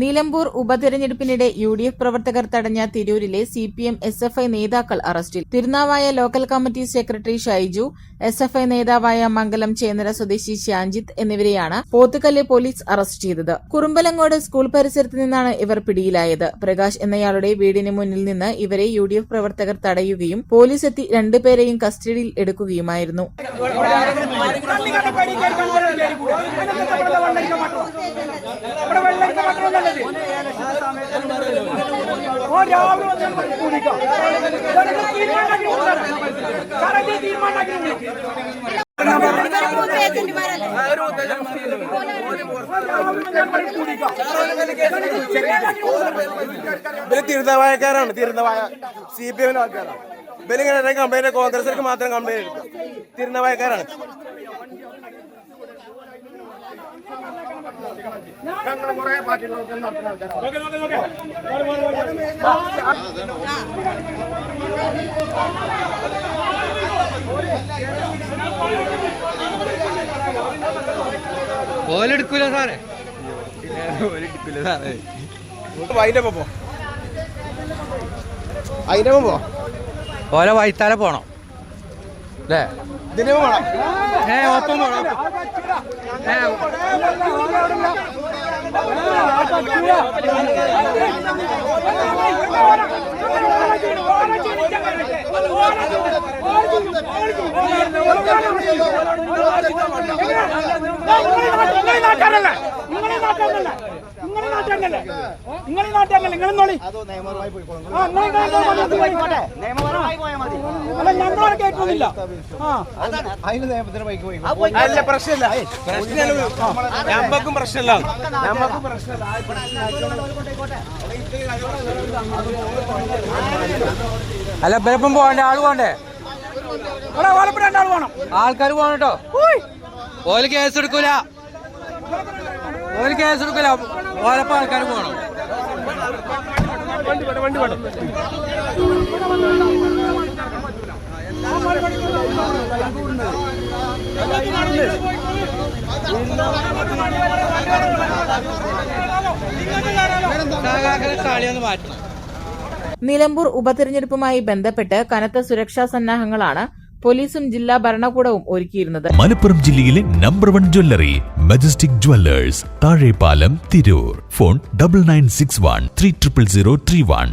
നിലമ്പൂർ ഉപതെരഞ്ഞെടുപ്പിനിടെ U D F പ്രവർത്തകർ തടഞ്ഞ തിരൂരിലെ C P M S F I നേതാക്കൾ അറസ്റ്റിൽ. Thirunavaya local committee secretary Shaiju S F I നേതാവായ മംഗലം ചേന്നര സ്വദേശി ശ്യാൻജിത്ത് എന്നിവരെയാണ് പോത്തുകല്ല് പോലീസ് അറസ്റ്റ് ചെയ്തത്. കുറുമ്പലങ്ങോട് സ്കൂൾ പരിസരത്ത് നിന്നാണ് ഇവർ പിടിയിലായത്. പ്രകാശ് എന്നയാളുടെ വീടിന് മുന്നിൽ നിന്ന് ഇവരെ യു ഡി എഫ് പ്രവർത്തകർ തടയുകയും പോലീസ് എത്തി രണ്ടുപേരെയും കസ്റ്റഡിയിൽ എടുക്കുകയുമായിരുന്നു. ഇവിടെ ഓ രാവിലെ കുടിക്കാം ഇവർ സി പി എമ്മിന് ആൾക്കാരാണ് ഇവരിങ്ങനെ കമ്പനി കോൺഗ്രസിലേക്ക് മാത്രം കമ്പനി ഓലെടുക്കൂല സാറേ. ഓലെടുക്കൂല സാറേ അതിന്റെ പോ അതിന്റെ പോ. ഓലെ വൈത്താല പോണം. അല്ലേ ഏ ഒപ്പം ഏ നിങ്ങളെ നാട്ടാരല്ലേ നിങ്ങളെ നാട്ടാരല്ലേ നിങ്ങളെ നാട്ടാരല്ലേ നിങ്ങളെ നിങ്ങളെ അല്ല ഞങ്ങളെ കേൾക്കുന്നില്ല ആ അല്ല പ്രശ്നമില്ല. പ്രശ്നമില്ല. ഞമ്മക്കും പ്രശ്നമില്ല. ഞമ്മക്കും അല്ല ഇവരപ്പം പോകണ്ടേ ആൾ പോകണ്ടേ ആൾക്കാർ പോകണം കേട്ടോ. ഓൽ കേസ് എടുക്കൂല. ഓൽ കേസ് എടുക്കൂല ഓലപ്പ ആൾക്കാർ പോകണം നിലമ്പൂർ ഉപതെരഞ്ഞെടുപ്പുമായി ബന്ധപ്പെട്ട് കനത്ത സുരക്ഷാ സന്നാഹങ്ങളാണ് പോലീസും ജില്ലാ ഭരണകൂടവും ഒരുക്കിയിരുന്നത്. മലപ്പുറം ജില്ലയിലെ number one jewellery Majestic Jewellers Thazhepalam Tirur. Phone double nine six one three triple zero three one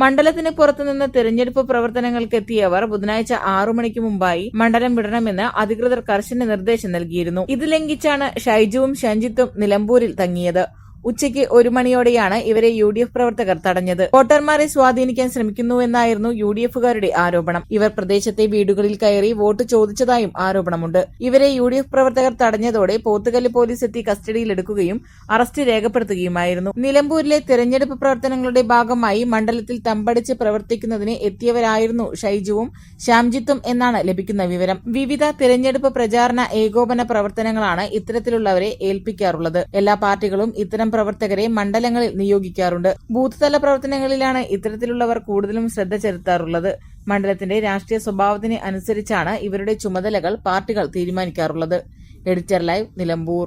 മണ്ഡലത്തിന് പുറത്തുനിന്ന് തെരഞ്ഞെടുപ്പ് പ്രവർത്തനങ്ങൾക്ക് എത്തിയവർ ബുധനാഴ്ച ആറു മണിക്ക് മുമ്പായി മണ്ഡലം വിടണമെന്ന് അധികൃതർ കർശന നിർദ്ദേശം നൽകിയിരുന്നു. ഇത് ലംഘിച്ചാണ് ഷൈജുവും ഷഞ്ജിത്തും നിലമ്പൂരിൽ തങ്ങിയത്. ഉച്ചയ്ക്ക് ഒരു മണിയോടെയാണ് ഇവരെ യു ഡി എഫ് പ്രവർത്തകർ തടഞ്ഞത്. വോട്ടർമാരെ സ്വാധീനിക്കാൻ ശ്രമിക്കുന്നുവെന്നായിരുന്നു യു ഡി എഫുകാരുടെ ആരോപണം. ഇവർ പ്രദേശത്തെ വീടുകളിൽ കയറി വോട്ട് ചോദിച്ചതായും ആരോപണമുണ്ട്. ഇവരെ യു ഡി എഫ് പ്രവർത്തകർ തടഞ്ഞതോടെ പോത്തുകല്ല് പോലീസ് എത്തി കസ്റ്റഡിയിലെടുക്കുകയും അറസ്റ്റ് രേഖപ്പെടുത്തുകയുമായിരുന്നു. നിലമ്പൂരിലെ തെരഞ്ഞെടുപ്പ് പ്രവർത്തനങ്ങളുടെ ഭാഗമായി മണ്ഡലത്തിൽ തമ്പടിച്ച് പ്രവർത്തിക്കുന്നതിന് എത്തിയവരായിരുന്നു ഷൈജുവും ശ്യാംജിത്തും എന്നാണ് ലഭിക്കുന്ന വിവരം. വിവിധ തെരഞ്ഞെടുപ്പ് പ്രചാരണ ഏകോപന പ്രവർത്തനങ്ങളാണ് ഇത്തരത്തിലുള്ളവരെ ഏൽപ്പിക്കാറുള്ളത്. എല്ലാ പാർട്ടികളും ഇത്തരം പ്രവർത്തകരെ മണ്ഡലങ്ങളിൽ നിയോഗിക്കാറുണ്ട്. ബൂത്ത് തല പ്രവർത്തനങ്ങളിലാണ് ഇത്തരത്തിലുള്ളവർ കൂടുതലും ശ്രദ്ധ ചെലുത്താറുള്ളത്. മണ്ഡലത്തിന്റെ രാഷ്ട്രീയ സ്വഭാവത്തിന് അനുസരിച്ചാണ് ഇവരുടെ ചുമതലകൾ പാർട്ടികൾ തീരുമാനിക്കാറുള്ളത്. Editor live Nilambur.